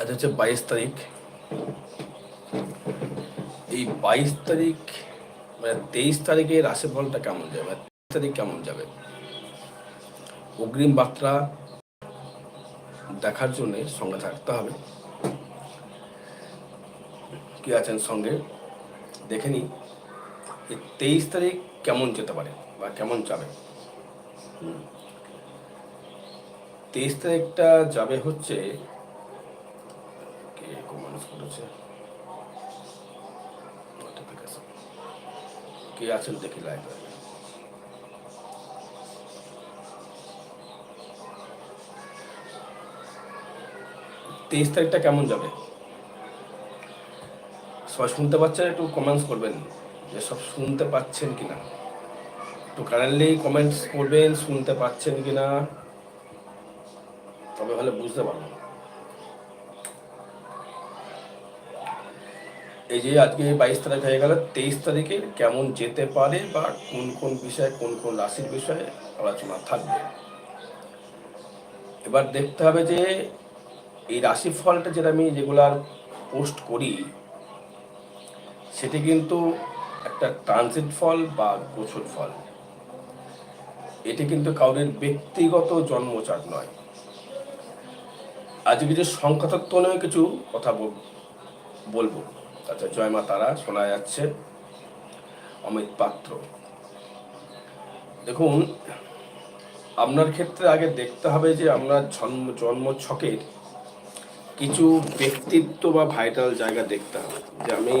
আজ হচ্ছে বাইশ তারিখ। এই বাইশ তারিখ মানে তেইশ তারিখে রাশিফলটা কেমন যাবে? মানে তেইশ তারিখ কেমন যাবে? অগ্রিম বার্তা দেখার জন্য সঙ্গে থাকতে হবে। কি আছেন সঙ্গে? দেখে নিই তেইশ তারিখ কেমন যেতে পারে বা কেমন যাবে। তেইশ তারিখটা যাবে হচ্ছে কে আছেন দেখি লাইভ তেইশ তারিখটা কেমন যাবে? সবাই শুনতে পাচ্ছেন, একটু কমেন্টস করবেন যে সব শুনতে পাচ্ছেন কিনা। একটু কারেন্টলি কমেন্টস করবেন, শুনতে পাচ্ছেন কিনা। তবে ভালো বুঝতে পারব। এই যে আজকে বাইশ তারিখ হয়ে গেল, তেইশ তারিখে কেমন যেতে পারে বা কোন কোন বিষয়ে, কোন কোন রাশির বিষয়ে আলোচনা থাকবে? এবার দেখতে হবে যে এই রাশি ফলটা যেটা আমি রেগুলার পোস্ট করি, সেটি কিন্তু একটা ট্রানজিট ফল বা গোছর ফল। এটি কিন্তু কাউরের ব্যক্তিগত জন্মচাট নয়। আজকে কিছু সংখ্যাতত্ত্ব নিয়ে কিছু কথা বল- বলব। আচ্ছা জয় মা তারা শোনা যাচ্ছে। অমিত পাত্র। দেখুন, আপনার ক্ষেত্রে আগে দেখতে হবে যে আপনার জন্ম জন্ম ছকের কিছু ব্যক্তিত্ব বা ভাইটাল জায়গা দেখতে হবে। যে আমি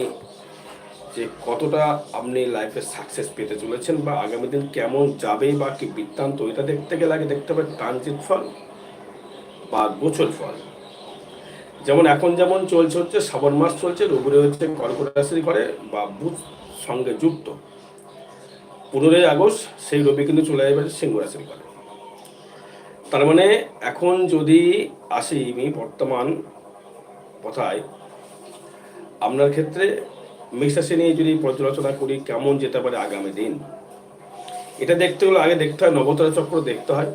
যে কতটা আপনি লাইফে সাকসেস পেতে চলেছেন বা আগামী দিন কেমন যাবে বা কি বৃত্তান্ত, এটা দেখতে গেলে আগে দেখতে হবে ট্রানজিট ফল বা গোচর ফল। যেমন এখন যেমন চলছে হচ্ছে, শ্রাবণ মাস চলছে রবিরে হচ্ছে কর্কট রাশির ঘরে বা বুধ সঙ্গে যুক্ত। পনেরোই আগস্ট সেই রবি কিন্তু চলে যাবে সিংহ রাশির ঘরে। তার মানে এখন যদি আসি আমি বর্তমান কথায়, আপনার ক্ষেত্রে মেষরাশি নিয়ে যদি পর্যালোচনা করি, কেমন যেতে পারে আগামী দিন? এটা দেখতে হলে আগে দেখতে হয়, নবতরা চক্র দেখতে হয়।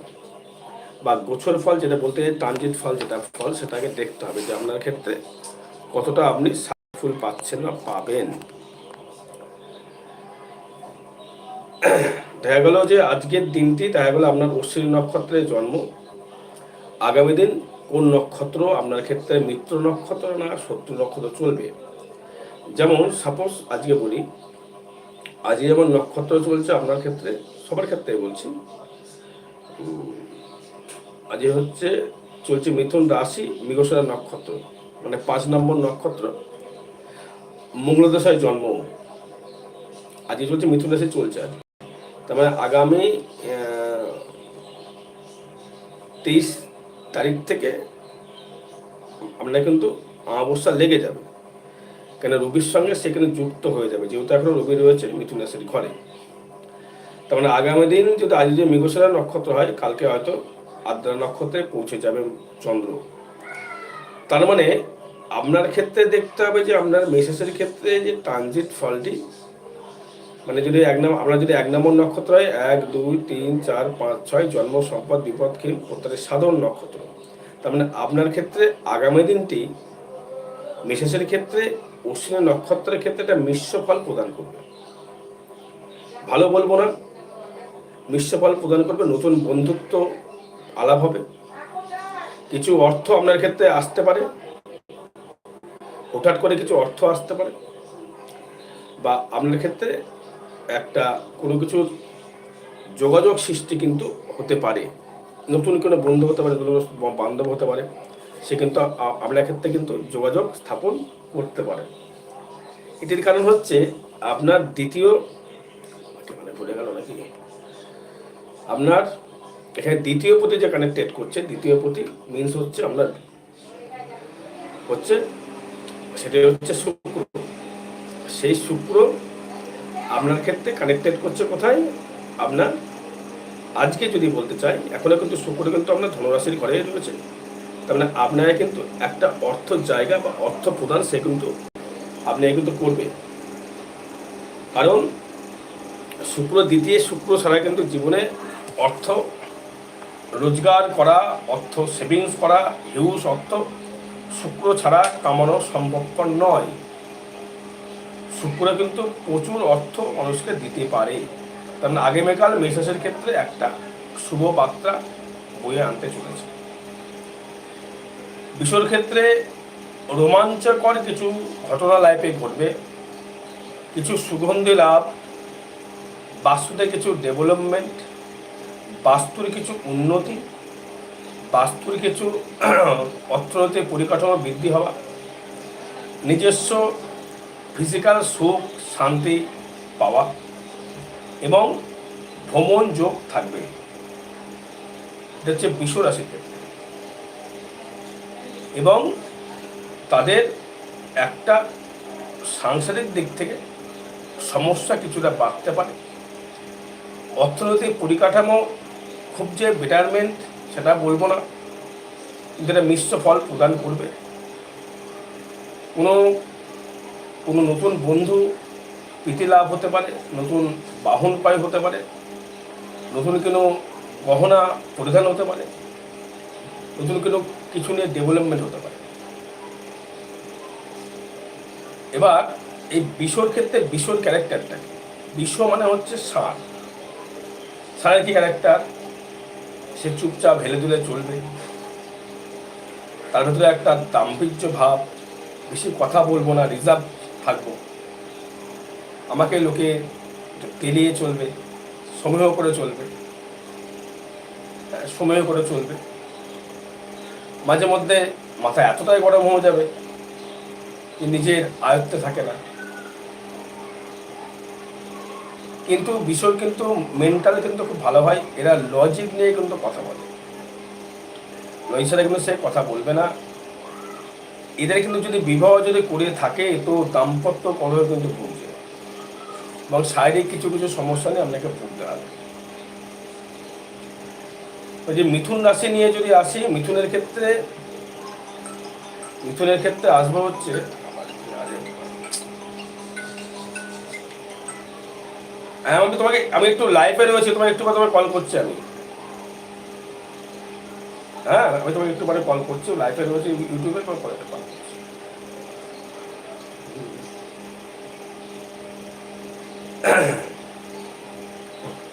বা গোছর ফল যেটা বলতে ট্রানজিট ফল যেটা ফল, সেটাকে দেখতে হবে যে আপনার ক্ষেত্রে কতটা আপনি সাকসেসফুল পাচ্ছেন বা পাবেন। দেখা গেল যে আজকের দিনটি, দেখা গেল আপনার অশ্বিনী নক্ষত্রে জন্ম। আগামী দিন কোন নক্ষত্র? আপনার ক্ষেত্রে মিত্র নক্ষত্র না শত্রু নক্ষত্র চলবে। যেমন সাপোজ আজকে বলি, আজকে যেমন নক্ষত্র চলছে আপনার ক্ষেত্রে, সবার ক্ষেত্রে বলছি আজকে হচ্ছে চলছে মিথুন রাশি, মৃগশিরা নক্ষত্র মানে পাঁচ নম্বর নক্ষত্র। মঙ্গলদশায় জন্ম। আজকে চলছে মিথুন রাশি চলছে আর তার মানে আগামী তেইশ তারিখ থেকে আপনার কিন্তু অমাবস্যা লেগে যাবে। কেন রবির সঙ্গে সেখানে যুক্ত হয়ে যাবে। যেহেতু এখন রবি রয়েছে মিথুন রাশির ঘরে। তার মানে আগামী দিন যদি আজ যদি মৃগশিরা নক্ষত্র হয়, কালকে হয়তো আদ্রা নক্ষত্রে পৌঁছে যাবে চন্দ্র। তার মানে আপনার ক্ষেত্রে দেখতে হবে যে আপনার মেষেসের ক্ষেত্রে যে ট্রানজিট ফলটি মানে যদি এক নম্বর আপনার যদি এক নম্বর নক্ষত্র হয়, এক, দুই, তিন, চার, পাঁচ, ছয়, জন্ম, সম্পদ, বিপদ, ক্ষীণ প্রত্যেকের সাধারণ নক্ষত্র। তার মানে আপনার ক্ষেত্রে আগামী দিনটি মেষেসের ক্ষেত্রে, অশ্বিনী নক্ষত্রের ক্ষেত্রে একটা মিশ্র ফল প্রদান করবে। ভালো বলব না। মিশ্র ফল প্রদান করবে নতুন বন্ধুত্ব আলাপ হবে। কিছু অর্থ আপনার ক্ষেত্রে আসতে পারে। হঠাৎ করে কিছু অর্থ আসতে পারে। বা আপনার ক্ষেত্রে একটা কোনো কিছু যোগাযোগ সৃষ্টি কিন্তু হতে পারে। নতুন কোনো বন্ধু হতে পারে, কোনো বান্ধব হতে পারে, সে কিন্তু আপনার ক্ষেত্রে কিন্তু যোগাযোগ স্থাপন করতে পারে। এটির কারণ হচ্ছে আপনার দ্বিতীয় মানে ভুলে গেল নাকি? আপনার এখানে দ্বিতীয় প্রতি যে কানেক্টেড করছে, দ্বিতীয় প্রতি মিনস হচ্ছে আপনার হচ্ছে সেটা হচ্ছে শুক্র। সেই শুক্র আপনার ক্ষেত্রে কানেক্টেড করছে কোথায়? আপনার আজকে যদি বলতে চাই, এখনও কিন্তু শুক্র কিন্তু আপনার ধনুরাশির ঘরে রয়েছে। তার মানে আপনারা কিন্তু একটা অর্থ জায়গা বা অর্থ প্রদান সে কিন্তু আপনি কিন্তু করবে। কারণ শুক্র দ্বিতীয় শুক্র ছাড়া কিন্তু জীবনে অর্থ রোজগার করা, অর্থ সেভিংস করা হিউজ অর্থ শুক্র ছাড়া কামানো সম্ভবপর নয়। শুক্র কিন্তু প্রচুর অর্থ মানুষকে দিতে পারে। কারণ আগামীকাল মেষাসের ক্ষেত্রে একটা শুভ বার্তা বয়ে আনতে চলেছে। বিশ্বর ক্ষেত্রে রোমাঞ্চকর কিছু ঘটনা লাইফে ঘটবে। কিছু সুগন্ধি লাভ, বাস্তুতে কিছু ডেভেলপমেন্ট বাস্তুর কিছু উন্নতি, বাস্তুর কিছু অর্থনৈতিক পরিকাঠামো বৃদ্ধি হওয়া, নিজস্ব ফিজিক্যাল সুখ, শান্তি পাওয়া এবং ভ্রমণ যোগ থাকবে। এটা হচ্ছে বিশ্ব রাশির ক্ষেত্রে। এবং তাদের একটা সাংসারিক দিক থেকে সমস্যা কিছুটা বাড়তে পারে। অর্থনৈতিক পরিকাঠামো খুব যে বেটারমেন্ট সেটা বলব না। কিন্তু এটা মিশ্র ফল প্রদান করবে। কোনো কোনো নতুন বন্ধু প্রীতি লাভ হতে পারে, নতুন বাহন পায় হতে পারে, নতুন কোনো গহনা পরিধান হতে পারে, নতুন কোনো কিছু নিয়ে ডেভেলপমেন্ট হতে পারে। এবার এই বিশ্বর ক্ষেত্রে বিশ্বর ক্যারেক্টারটা বিশ্ব মানে হচ্ছে ষাঁড় ষাঁড়ের কি ক্যারেক্টার সে চুপচাপ হেলে দুলে চলবে। তার ভেতরে একটা দাম্ভির্য ভাব, বেশি কথা বলব না, রিজার্ভ থাকব। আমাকে লোকে তেলিয়ে চলবে, সময় করে চলবে সময় করে চলবে। মাঝে মধ্যে মাথা এতটাই গরম হয়ে যাবে যে নিজের আয়ত্তে থাকে না। কিন্তু বিষয় কিন্তু মেন্টাল কিন্তু খুব ভালো হয়। এরা লজিক নিয়ে কিন্তু কথা বলে। লজিক ছাড়া কিন্তু সে কথা বলবে না। এদের কিন্তু যদি বিবাহ যদি করে থাকে, তো দাম্পত্য কলহ কিন্তু ভুগছে। এবং শারীরিক কিছু কিছু সমস্যা নিয়ে আপনাকে ভুগতে হবে। ওই যে মিথুন রাশি নিয়ে যদি আসি, মিথুনের ক্ষেত্রে মিথুনের ক্ষেত্রে আসব হচ্ছে হ্যাঁ আমি তোমাকে, আমি একটু লাইভে রয়েছি তোমাকে একটু পরে কল করছি আমি। হ্যাঁ আমি তোমাকে একটু পরে কল করছি লাইভে রয়েছে ইউটিউবে তোমার পরে কল করছি।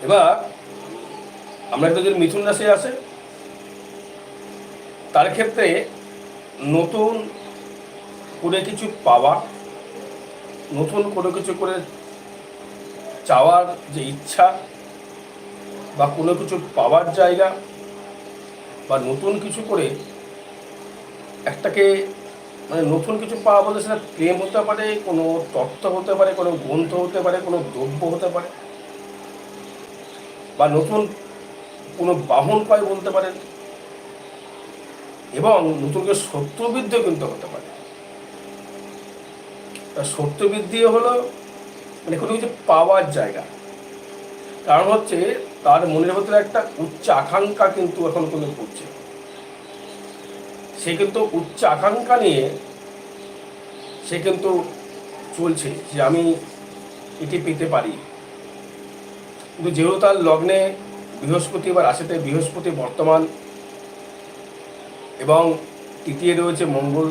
এবার, আমরা যদি মিথুন রাশি আসে, তার ক্ষেত্রে নতুন করে কিছু পাওয়া, নতুন করে কিছু করে চাওয়ার যে ইচ্ছা বা কোনো কিছু পাওয়ার জায়গা বা নতুন কিছু করে একটাকে মানে নতুন কিছু পাওয়া বলতে সেটা প্রেম হতে পারে, কোনো তত্ত্ব হতে পারে, কোনো গ্রন্থ হতে পারে, কোনো দ্রব্য হতে পারে বা নতুন কোনো বাহন পায় বলতে পারেন এবং নতুন করে শত্রুবৃদ্ধিও কিন্তু হতে পারে। শত্রুবৃদ্ধিও হলো মানে কোনো কিছু পাওয়ার জায়গা। কারণ হচ্ছে তার মনের ভেতরে একটা উচ্চ আকাঙ্ক্ষা কিন্তু এখন কোনো করছে সে কিন্তু উচ্চ আকাঙ্ক্ষা নিয়ে সে কিন্তু চলছে যে আমি এটি পেতে পারি। কিন্তু যেহেতু তার লগ্নে বৃহস্পতি বা রাশিতে বৃহস্পতি বর্তমান এবং তৃতীয় রয়েছে মঙ্গল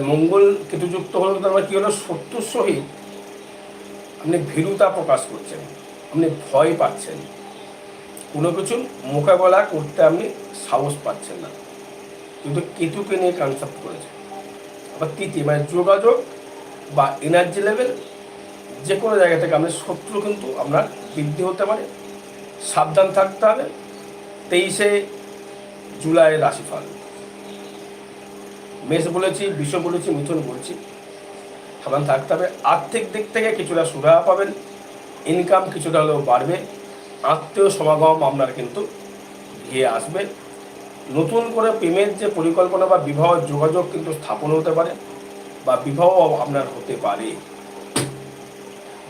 মঙ্গল কেতুযুক্ত হলো তার মানে কী হলো? শত্রুর সহিত আপনি ভীরুতা প্রকাশ করছেন, আপনি ভয় পাচ্ছেন। কোনো কিছু মোকাবেলা করতে আপনি সাহস পাচ্ছেন না। কিন্তু কেতুকে নিয়ে কনসেপ্ট করেছে। আবার তৃতীয় মানে যোগাযোগ বা এনার্জি লেভেল যে কোনো জায়গা থেকে আপনার শত্রু কিন্তু আপনার বৃদ্ধি হতে পারে। সাবধান থাকতে হবে। তেইশে জুলাই রাশিফল। মেষ বলেছি বিষ বলেছি, মিথুন বলছি। সাবধান থাকতে হবে। আর্থিক দিক থেকে কিছুটা সুরাহা পাবেন। ইনকাম কিছুটা হলেও বাড়বে। আত্মীয় সমাগম আপনার কিন্তু গিয়ে আসবে। নতুন করে প্রেমের যে পরিকল্পনা বা বিবাহ যোগাযোগ কিন্তু স্থাপন হতে পারে বা বিবাহ আপনার হতে পারে।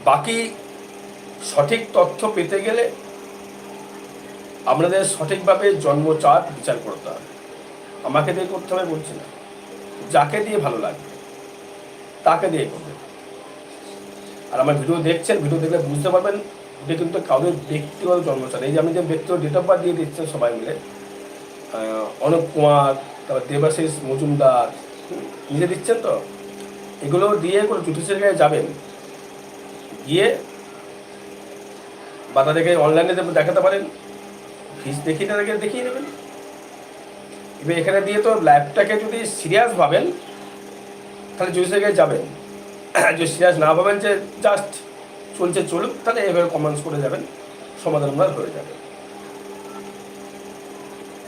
বাকি সঠিক তথ্য পেতে গেলে আপনাদের সঠিকভাবে জন্মচার বিচার করতে হবে। আমাকে দিয়ে করতে হবে বলছি না। যাকে দিয়ে ভালো লাগবে তাকে দিয়ে করবে। আর আমার ভিডিও দেখছেন, ভিডিও দেখলে বুঝতে পারবেন এটা কিন্তু কাউদের ব্যক্তিগত জন্মচার এই যে আমি যে ব্যক্তিগত ডেট অফ বার্থ দিয়ে দিচ্ছেন সবাই মিলে অনুপ কুমার, তারপর দেবাশিস মজুমদার নিজে দিচ্ছেন তো? এগুলো দিয়ে কোনো গায়ে যাবেন, গিয়ে বা তাদেরকে অনলাইনে দেখাতে পারেন ফিস দেখিয়ে তাদেরকে দেখিয়ে নেবেন এবার এখানে দিয়ে তো ল্যাবটাকে যদি সিরিয়াস ভাবেন, তাহলে গায়ে যাবেন যদি সিরিয়াস না ভাবেন যে জাস্ট চলছে চলুক, তাহলে এভাবে কমেন্টস করে যাবেন, সমাধান আপনার হয়ে যাবে।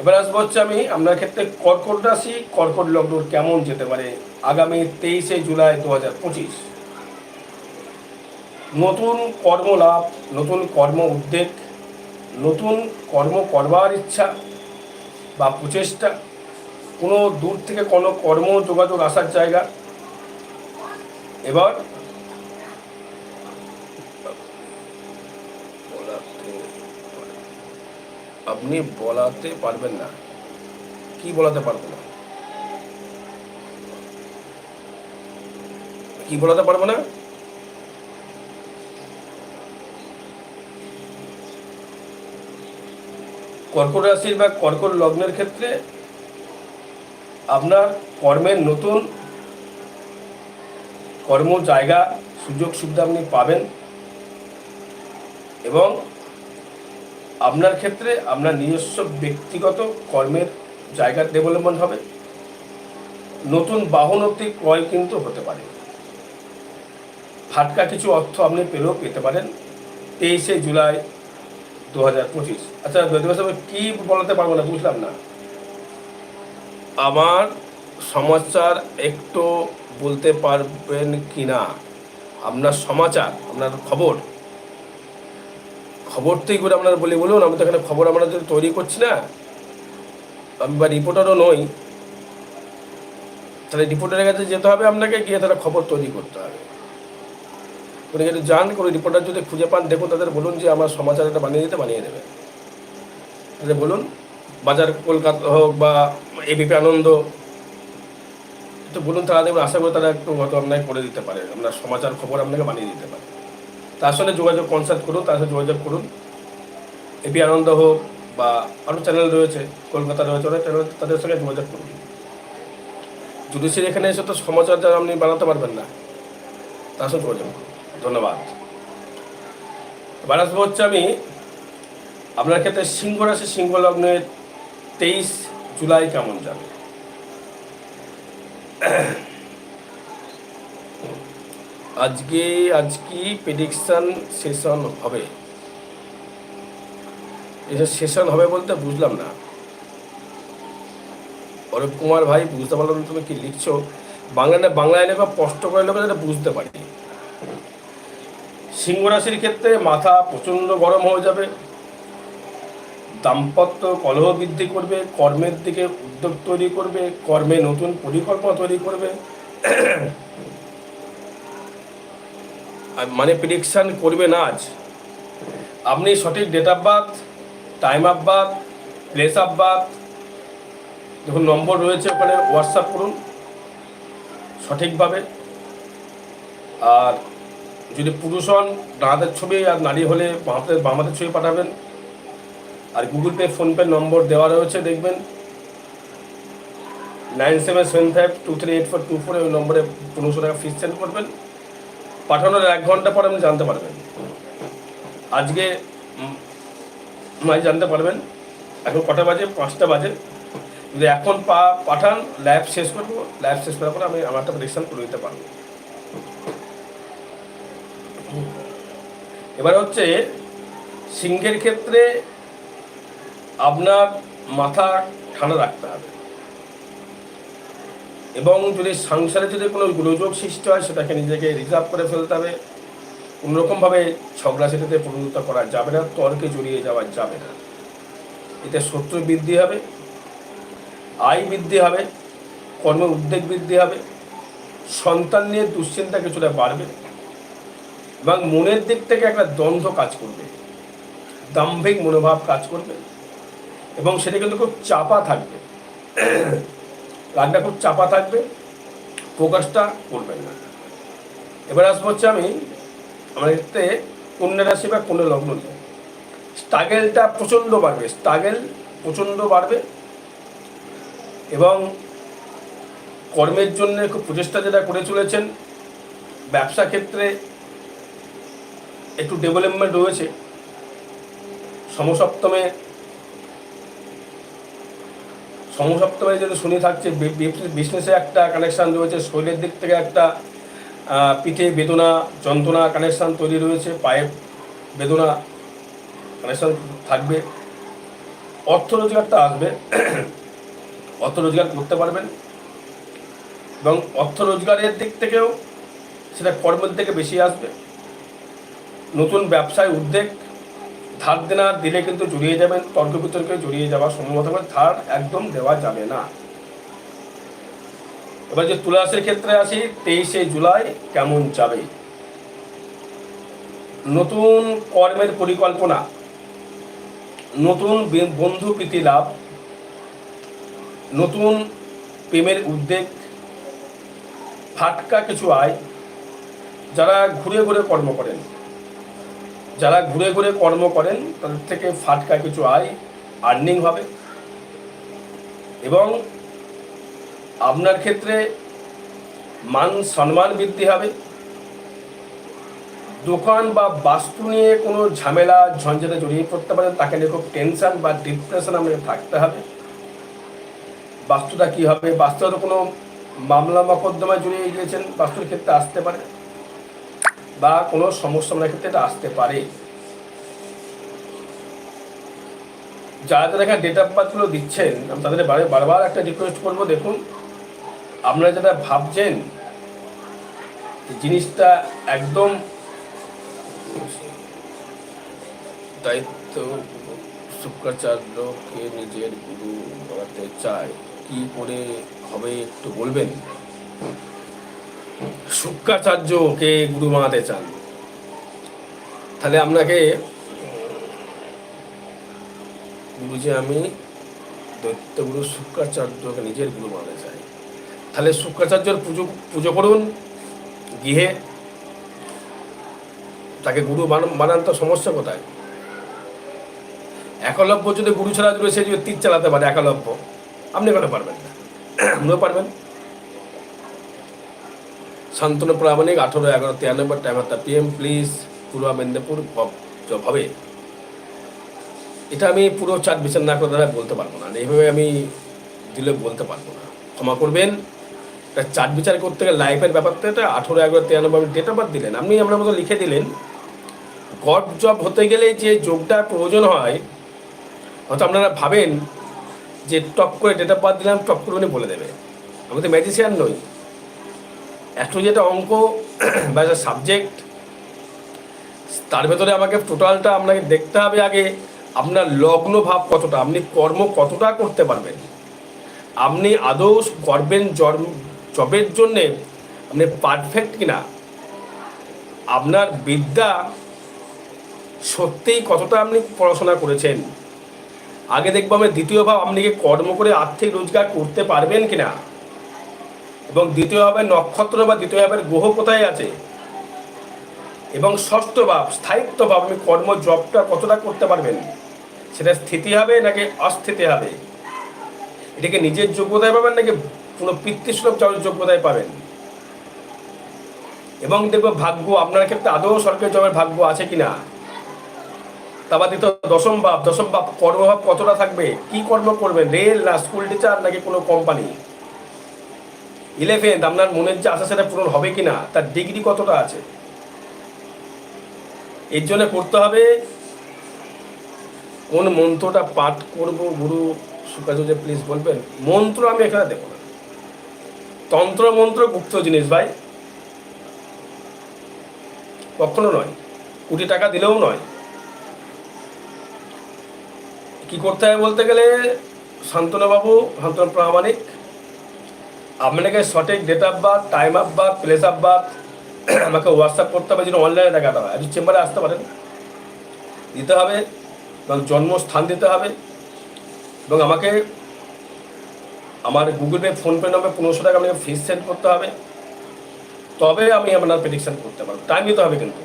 এবার আসব হচ্ছে আমি আপনার ক্ষেত্রে কর্কট রাশি, কর্কট লগ্ন কেমন যেতে পারে? আগামী তেইশে জুলাই দু হাজার পঁচিশ। নতুন কর্মলাভ, নতুন কর্ম উদ্যোগ নতুন কর্ম করবার ইচ্ছা বা প্রচেষ্টা, কোনো দূর থেকে কোনো কর্ম, যোগাযোগ আসার জায়গা। এবার আপনি বলাতে পারবেন না। কি বলাতে পারব না? কি বলাতে পারব না? কর্কট রাশির বা কর্কট লগ্নের ক্ষেত্রে আপনার কর্মের নতুন কর্ম, জায়গা, সুযোগ, সুবিধা আপনি পাবেন। এবং আপনার ক্ষেত্রে আপনার নিজস্ব ব্যক্তিগত কর্মের জায়গার ডেভেলপমেন্ট হবে। নতুন বাহনতি ক্রয় কিন্তু হতে পারে। ফাটকা কিছু অর্থ আপনি পেলেও পেতে পারেন। তেইশে জুলাই দু হাজার পঁচিশ। আচ্ছা বেদবাস কি বলাতে পারব না, বুঝলাম না। আমার সমাচার একটু বলতে পারবেন কি না? আপনার সমাচার, আপনার খবর। খবরটাই করে আপনারা বলি, বলুন, আমি তো এখানে খবর আমরা তৈরি করছি না, আমি বা রিপোর্টারও নই, তাহলে রিপোর্টারের কাছে যেতে হবে আপনাকে, গিয়ে তাহলে খবর তৈরি করতে হবে। উনি যদি যান, কোনো রিপোর্টার যদি খুঁজে পান, দেখুন তাদের, বলুন যে আমার সমাচার একটা বানিয়ে দিতে, বানিয়ে দেবে। তাদের বলুন, বাজার কলকাতা হোক বা এবিপি আনন্দ, তো বলুন তারা, দেখুন, আশা করি তারা একটু হয়তো আপনাকে করে দিতে পারে। আপনার সমাচার খবর আপনাকে বানিয়ে দিতে পারে। তার সঙ্গে যোগাযোগ কনসার্ট করুন, তার সাথে যোগাযোগ করুন। এপি আনন্দ হোক বা আরও চ্যানেল রয়েছে, কলকাতা রয়েছে, অনেক চ্যানেল তাদের সঙ্গে যোগাযোগ করুন। জুডিশিয়ার এখানে এসে তো সমাচার যারা আপনি বানাতে পারবেন না, তার সঙ্গে যোগাযোগ করুন। ধন্যবাদ। এবার আসব হচ্ছে আমি আপনার ক্ষেত্রে সিংহ রাশি, সিংহ লগ্নের তেইশ জুলাই কেমন যাবে? আজকে আজ কি প্রেডিকশন সেশন হবে। এটা সেশন হবে বলতে বুঝলাম না। অরূপ কুমার ভাই, বুঝতে পারলাম তুমি কি লিখছো। বাংলা বাংলায় লেখা স্পষ্ট করে লেখা যেটা বুঝতে পারি। সিংহ রাশির ক্ষেত্রে মাথা প্রচণ্ড গরম হয়ে যাবে। দাম্পত্য কলহ বৃদ্ধি করবে, কর্মের দিকে উদ্যোগ তৈরি করবে, কর্মে নতুন পরিকল্পনা তৈরি করবে। মানে প্রিডিকশান করবে না আজ। আপনি সঠিক date of birth time of birth place of birth দেখুন, নম্বর রয়েছে ওখানে হোয়াটসঅ্যাপ করুন সঠিকভাবে। আর যদি পুরুষ হন ডানাতের ছবি আর নারী হলে বামাতের বামাতের ছবি পাঠাবেন, আর গুগল পে ফোনপে নম্বর দেওয়া রয়েছে, দেখবেন। Nine seven seven five two three eight four two four ওই নম্বরে পনেরোশো টাকা ফিস সেন্ড করবেন। পাঠানোর এক ঘণ্টা পর আপনি জানতে পারবেন। আজকে মাই জানতে পারবেন, এখন কটা বাজে? পাঁচটা বাজে। যদি এখন পা পাঠান ল্যাব শেষ করব। ল্যাব শেষ করার পরে আমি আমার একটা প্রেডিকশন করে দিতে পারব। এবার হচ্ছে সিংহের ক্ষেত্রে আপনার মাথা ঠান্ডা রাখতে হবে। এবং যদি সংসারে যদি কোনো গোলযোগ সৃষ্টি হয়, সেটাকে নিজেকে রিজার্ভ করে ফেলতে হবে। কোনোরকমভাবে ঝগড়া সেটাতে পরিণত করা যাবে না, তর্কে জড়িয়ে যাওয়া যাবে না। এতে শত্রু বৃদ্ধি হবে, আয় বৃদ্ধি হবে কর্মে উদ্বেগ বৃদ্ধি হবে, সন্তান নিয়ে দুশ্চিন্তা কিছুটা বাড়বে। এবং মনের দিক থেকে একটা দ্বন্দ্ব কাজ করবে। দাম্ভিক মনোভাব কাজ করবে এবং সেটা কিন্তু খুব চাপা থাকবে। রাগটা খুব চাপা থাকবে প্রকাশটা করবেন না। এবার আসব হচ্ছে আমি, আমার এতে কন্যা রাশি বা কন্যা লগ্ন নিয়ে। স্ট্রাগেলটা প্রচণ্ড বাড়বে, স্ট্রাগেল প্রচণ্ড বাড়বে এবং কর্মের জন্য খুব প্রচেষ্টা যেটা করে চলেছেন, ব্যবসা ক্ষেত্রে একটু ডেভেলপমেন্ট রয়েছে। সমসপ্তমে সমসপ্তমে যদি শুনি থাকছে বিজনেসে একটা কানেকশান রয়েছে, শরীরের দিক থেকে একটা পিঠে বেদনা, যন্ত্রণা কানেকশান তৈরি রয়েছে, পায়ে বেদনা কানেকশান থাকবে। অর্থ রোজগারটা আসবে, অর্থ রোজগার করতে পারবেন। এবং অর্থ রোজগারের দিক থেকেও সেটা কর্মের থেকে বেশি আসবে। নতুন ব্যবসায় উদ্যোগ, ধার দেনা দিলে কিন্তু জড়িয়ে যাবেন তর্ক বিতর্কে জড়িয়ে যাওয়া সম্ভবত ধার একদম দেওয়া যাবে না। এবার যে তুলাসের ক্ষেত্রে আসি, তেইশে জুলাই কেমন যাবে? নতুন কর্মের পরিকল্পনা, নতুন বন্ধু প্রীতি লাভ, নতুন প্রেমের উদ্যোগ ফাটকা কিছু আয়, যারা ঘুরে ঘুরে কর্ম করেন। যারা ঘুরে ঘুরে কর্ম করেন, তাদের থেকে ফাটকা কিছু আয় আর্নিং হবে। এবং আপনার ক্ষেত্রে মান সম্মান বৃদ্ধি হবে। দোকান বা বাস্তু নিয়ে কোনো ঝামেলা, ঝঞ্ঝাটে জড়িয়ে পড়তে পারেন তাকে নিয়ে খুব টেনশন বা ডিপ্রেশন আমাকে থাকতে হবে। বাস্তুটা কি হবে? বাস্তু হয়তো কোনো মামলা মকদ্দমায় জড়িয়ে গিয়েছেন, বাস্তুর ক্ষেত্রে আসতে পারে। বা কোনো সমস্যা ক্ষেত্রে এটা আসতে পারে। যারা যারা এখানে ডেট অফ বার্থগুলো দিচ্ছেন, আমি তাদের বারবার একটা রিকোয়েস্ট করব, দেখুন, আপনারা যেটা ভাবছেন জিনিসটা একদম দায়িত্ব শুক্রাচার্যকে নিজের গুরু বানাতে চায়, কি করে হবে একটু বলবেন? শুক্রাচার্যকে গুরু বানাতে চান। তাহলে আপনাকে গুরুজি আমি দৈত্যগুরু শুক্রাচার্যকে নিজের গুরু বানাতে চাই। তাহলে শুক্রাচার্যর পুজো পুজো করুন, গৃহে। তাকে গুরু বানান তো সমস্যা কোথায়? একলব্য যদি গুরু ছাড়া সে যদি তীর চালাতে পারে, একলব্য। আপনি কেন পারবেন না? আপনিও পারবেন। শান্তনু প্রামাণিক, আঠেরো, এগারো, তিরানব্বই, টাইম একটা পিএম প্লিজ, পূর্ব মেদিনীপুর হবে। এটা আমি পুরো চার বিচার না করে দ্বারা বলতে পারব না এইভাবে আমি দিলে বলতে পারব না। ক্ষমা করবেন। এটা চার বিচার করতে গেলে লাইফের ব্যাপারটা এটা, আঠেরো, এগারো, তিরানব্বই আপনি ডেট অফ বার্থ দিলেন। আপনি আপনার মতো লিখে দিলেন, গড জব হতে গেলে যে যোগটা প্রয়োজন হয়, হয়তো আপনারা ভাবেন যে টপ করে ডেট অফ বার্থ দিলাম, টপ করে উনি বলে দেবে। আমি তো ম্যাজিশিয়ান নই। একটু যেটা অঙ্ক বা সাবজেক্ট তার ভেতরে আমাকে টোটালটা আপনাকে দেখতে হবে আগে, আপনার লগ্ন ভাব কতটা, আপনি কর্ম কতটা করতে পারবেন। আপনি আদৌ করবেন জবের জন্যে আপনি পারফেক্ট কিনা, আপনার বিদ্যা সত্যিই কতটা আপনি পড়াশোনা করেছেন, আগে দেখব আমি দ্বিতীয় ভাব, আপনি কি কর্ম করে আর্থিক রোজগার করতে পারবেন কিনা। এবং দ্বিতীয় ভাবের নক্ষত্র বা দ্বিতীয় ভাবের গ্রহ কোথায় আছে? এবং ষষ্ঠ ভাব, স্থায়িত্ব ভাব আপনি কর্ম জবটা কতটা করতে পারবেন? সেটা স্থিতি হবে নাকি অস্থিতি হবে? এটাকে নিজের যোগ্যতায় পাবেন নাকি কোনো পিতৃসুলভ যোগ্যতায় পাবেন? এবং দেখব ভাগ্য, আপনার ক্ষেত্রে আদৌ সরকারি জবের ভাগ্য আছে কিনা? তারপর দিত দশম ভাব দশম ভাব কর্মভাব কতটা থাকবে? কি কর্ম করবেন? রেল না স্কুল টিচার নাকি কোনো কোম্পানি ইলেভেন্থ আপনার মনের যে আশা সেটা পূরণ হবে কিনা, তার ডিগ্রি কতটা আছে? এর জন্য করতে হবে, কোন মন্ত্রটা পাঠ করব গুরু সুকাজে প্লিজ বলবেন? মন্ত্র আমি এখানে দেবো না। তন্ত্র, মন্ত্র, গুপ্ত জিনিস ভাই। কখনো নয়। কোটি টাকা দিলেও নয়। কি করতে হবে বলতে গেলে, শান্তনুবাবু শান্তনু প্রামাণিক আপনাকে সঠিক date of birth time of birth place of birth আমাকে হোয়াটসঅ্যাপ করতে হবে, যেন অনলাইনে দেখাতে হবে আপনি চেম্বারে আসতে পারেন। দিতে হবে এবং জন্মস্থান দিতে হবে এবং আমাকে আমার গুগল পে ফোনপে নম্বর পনেরোশো টাকা আপনাকে ফিস সেন্ড করতে হবে। তবে আমি আপনার প্রেডিকশান করতে পারব। টাইম দিতে হবে কিন্তু।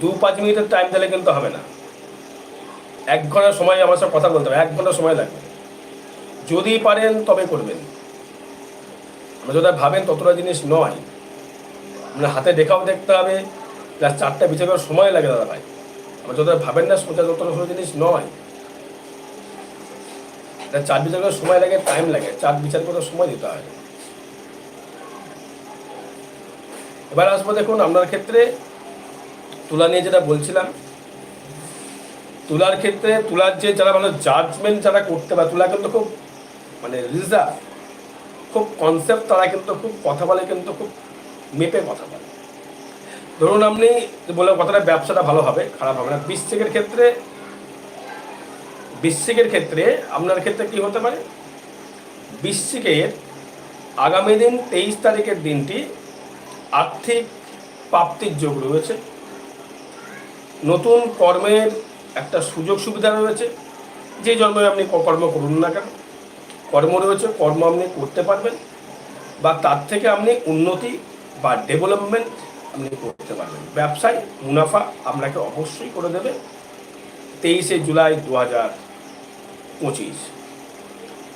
দু পাঁচ মিনিটের টাইম দিলে কিন্তু হবে না। এক ঘণ্টার সময় আমার সাথে কথা বলতে হবে। এক ঘণ্টা সময় লাগবে। যদি পারেন তবে করবেন। যতটা ভাবেন ততটা জিনিস নয়। আপনার হাতে দেখাও দেখতে হবে প্লাস চারটা বিচার করার সময় লাগে দাদা ভাই। আমরা যতটা ভাবেন না, সোজা ততটা সোজা জিনিস নয়। এটা চার বিচার করার সময় লাগে টাইম লাগে। চার বিচার করার সময় দিতে হয়। এবার আসব দেখুন, আপনার ক্ষেত্রে তুলা নিয়ে যেটা বলছিলাম। তুলার ক্ষেত্রে তুলার যে যারা মানে জাজমেন্ট যারা করতে পারে তুলা কিন্তু খুব মানে রিজার্ভ। খুব কনসেপ্ট তারা কিন্তু খুব কথা বলে, কিন্তু খুব মেপে কথা বলে। ধরুন আপনি বলে কথাটা ব্যবসাটা ভালো হবে, খারাপ হবে না। বৃশ্চিকের ক্ষেত্রে বৃশ্চিকের ক্ষেত্রে আপনার ক্ষেত্রে কি হতে পারে? বৃশ্চিকের আগামী দিন তেইশ তারিখের দিনটি আর্থিক প্রাপ্তির যোগ রয়েছে। নতুন কর্মের একটা সুযোগ সুবিধা রয়েছে। যে জন্মে আপনি কর্ম করুন না কেন। কর্ম রয়েছে, কর্ম আপনি করতে পারবেন বা তার থেকে আপনি উন্নতি বা ডেভেলপমেন্ট আপনি করতে পারবেন। ব্যবসায় মুনাফা আপনাকে অবশ্যই করে দেবে। তেইশে জুলাই দু হাজার পঁচিশ,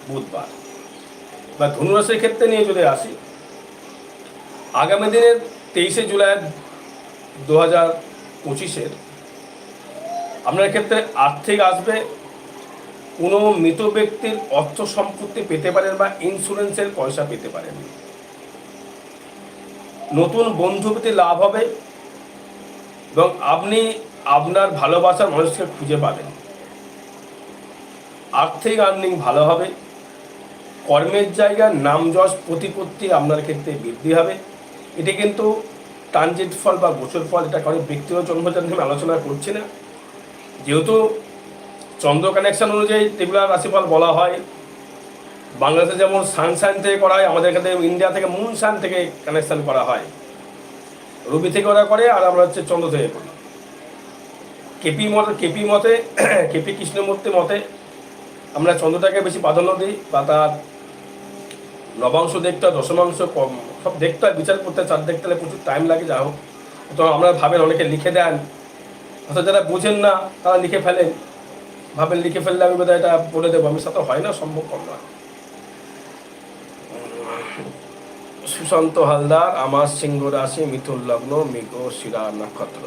বুধবার। বা ধনুরাশির ক্ষেত্রে নিয়ে যদি আসি। আগামী দিনের তেইশে জুলাই দু হাজার পঁচিশের, আপনার ক্ষেত্রে আর্থিক আসবে কোনো মৃত ব্যক্তির অর্থ সম্পত্তি পেতে পারেন বা ইন্স্যুরেন্সের পয়সা পেতে পারেন। নতুন বন্ধুপতি লাভ হবে এবং আপনি আপনার ভালোবাসার মানুষকে খুঁজে পাবেন। আর্থিক আর্নিং ভালো হবে, কর্মের জায়গায় নাম যশ প্রতিপত্তি আপনার ক্ষেত্রে বৃদ্ধি হবে। এটি কিন্তু ট্রানজিট ফল বা গোচর ফল এটা কারও ব্যক্তিগত জন্মজাত আলোচনা করছি না। যেহেতু চন্দ্র কানেকশন অনুযায়ী ত্রিপুরার রাশিফল বলা হয়। বাংলাদেশে যেমন সানশাইন থেকে করা হয়, আমাদের এখানে ইন্ডিয়া থেকে মুন সান থেকে কানেকশন করা হয়। রবি থেকে ওরা করে, আর আমরা হচ্ছে চন্দ্র থেকে করি। কেপি মতে কেপি মতে কেপি কৃষ্ণমূর্তি মতে আমরা চন্দ্রটাকে বেশি প্রাধান্য দিই, বা তার নবাংশ দেখতে হয়, দশমাংশ কম, সব দেখতে হয়, বিচার করতে চার দেখতে হলে প্রচুর টাইম লাগে যা হোক। তো আমরা ভাবেন অনেকে লিখে দেন। অর্থাৎ যারা বোঝেন না, তারা লিখে ফেলেন। ভাবেন লিখে ফেললে আমি বোধহয় এটা বলে দেবো। আমি সাথে হয় না, সম্ভব না। সুশান্ত হালদার আমার সিংহ রাশি, মিথুন লগ্ন মৃগ শিরা নক্ষত্র।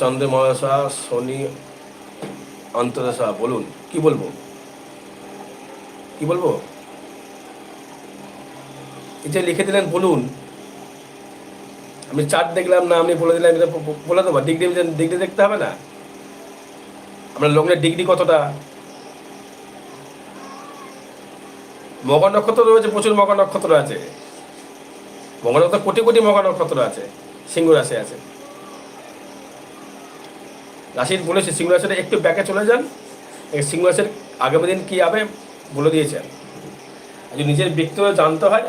চন্দ্রমহাশা শনি অন্তরসা বলুন, কি বলব? কি বলব? এই যে লিখে দিলেন বলুন। আমি চার্ট দেখলাম না, আপনি বলে দিলাম বলে দেবো। ডিগ্রি ডিগ্রি দেখতে হবে না? আপনার লগ্নের ডিগ্রি কতটা? মকর নক্ষত্র রয়েছে, প্রচুর মকর নক্ষত্র আছে। মকর নক্ষত্র কোটি কোটি মকর নক্ষত্র আছে, সিংহ রাশি আছে। রাশির বলেছে সিংহ রাশিটা একটু ব্যাকে চলে যান সিংহ রাশির আগামী দিন কী হবে বলে দিয়েছেন। যদি নিজের ব্যক্তিগত জানতে হয়।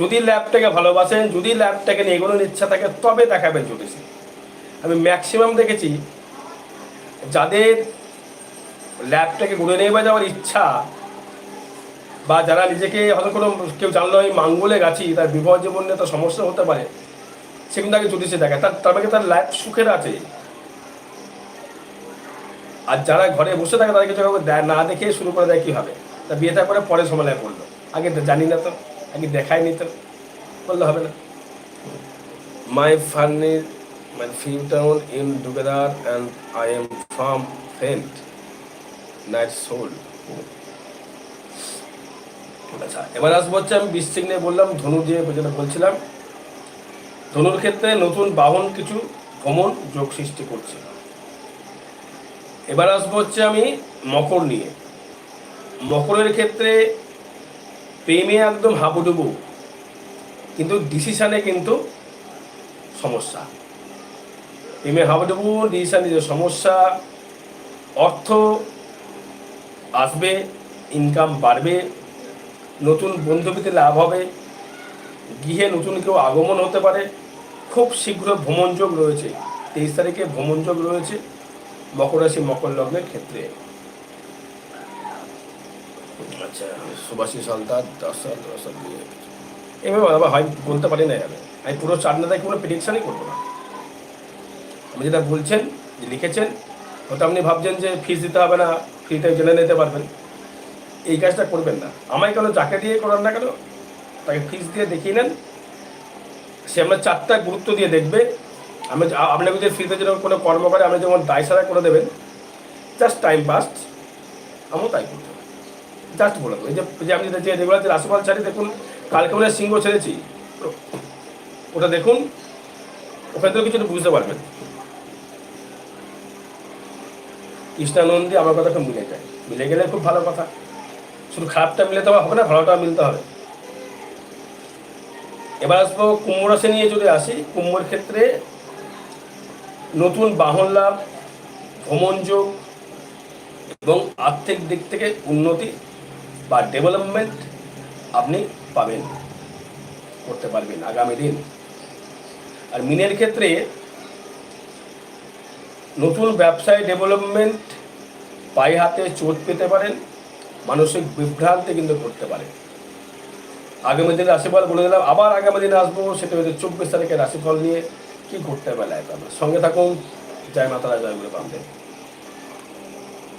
যদি ল্যাবটাকে ভালোবাসেন, যদি ল্যাবটাকে নিয়ে এগোনোর ইচ্ছা থাকে, তবে দেখাবেন জ্যোতিষী। আমি ম্যাক্সিমাম দেখেছি যাদের ল্যাবটাকে ঘুরে নিয়ে যাওয়ার ইচ্ছা, বা যারা নিজেকে হয়তো কোনো কেউ জানলো আমি মাঙ্গলে গাছি, তার বিবাহ জীবন নিয়ে তার সমস্যা হতে পারে, সে কিন্তু আগে জ্যোতিষে দেখে। তার তার মানে তার লাইফ সুখের আছে? আর যারা ঘরে বসে থাকে তাদের কিছু কাউকে দেয়- না দেখে শুরু করে দেয় কী হবে তা বিয়েটা করে পরে সময় পড়ল। আগে জানি না তো, আগে দেখায়নি তো, বললে হবে না। My funny my few town in together and I am from friend night soul আচ্ছা এবার আসব হচ্ছে আমি বৃশ্চিক নিয়ে বললাম, ধনু দিয়ে যেটা বলছিলাম। ধনুর ক্ষেত্রে নতুন বাহন কিছু ভ্রমণ যোগ সৃষ্টি করছে। এবার আসব হচ্ছে আমি মকর নিয়ে। মকরের ক্ষেত্রে প্রেমে একদম হাবুডুবু, কিন্তু ডিসিশনে কিন্তু সমস্যা। প্রেমে হাবুডুবু ডিসিশনে যে সমস্যা, অর্থ আসবে ইনকাম বাড়বে, নতুন বন্ধুপিতে লাভ হবে, গৃহে নতুন কেউ আগমন হতে পারে, খুব শীঘ্র ভ্রমণযোগ রয়েছে, তেইশ তারিখে ভ্রমণযোগ রয়েছে, মকর রাশি, মকর লগ্নের ক্ষেত্রে। আচ্ছা সুভাষী সন্তান দশ দশ এভাবে হয় বলতে পারি না আমি। আমি পুরো চার না কোনো প্রেডিকশানই করব না। আপনি যেটা বলছেন যে লিখেছেন হয়তো আপনি ভাবছেন যে ফিস দিতে হবে না ফ্রিতে জেনে নিতে পারবেন। এই কাজটা করবেন না। আমায় কেন যাকে দিয়ে করান না কেন, তাকে ফিস দিয়ে দেখিয়ে নেন। সে আপনার চারটা গুরুত্ব দিয়ে দেখবে। আমি আপনাকে যদি ফ্রিতে যেরকম কোনো কর্ম করে, আপনি যেমন দায় সারা করে দেবেন জাস্ট টাইম পাস আমিও তাই করতে জাস্ট বলে দেবো। যে আমি যে যেগুলো যে রাশিফল ছাড়ি দেখুন, কালকে মনে সিংহ ছেড়েছি। ওটা দেখুন, ওখান তো কিছু বুঝতে পারবেন। কৃষ্ণানন্দী আমার কথা খুব মিলে যায়। মিলে গেলে খুব ভালো কথা। শুধু খারাপটা মিলে তো হবে না ভালোটা মিলতে হবে। এবার আসব কুম্ভ রাশি নিয়ে যদি আসি, কুম্ভর ক্ষেত্রে নতুন বাহন লাভ, ভ্রমণ যোগ এবং আর্থিক দিক থেকে উন্নতি বা ডেভেলপমেন্ট আপনি পাবেন, করতে পারবেন আগামী দিন। আর মিনের ক্ষেত্রে নতুন ব্যবসায় ডেভেলপমেন্ট পায়ে হাতে চোট পেতে পারেন, মানসিক বিভ্রান্তি কিন্তু করতে পারে। আগামী দিনে রাশিফল বলে দিলাম, আবার আগামী দিনে আসব, সেটা হচ্ছে চব্বিশ তারিখে রাশিফল নিয়ে কী ঘুরতে বেলায় সঙ্গে থাকুন, জয় মাতারা, জয়গুলো বামদেব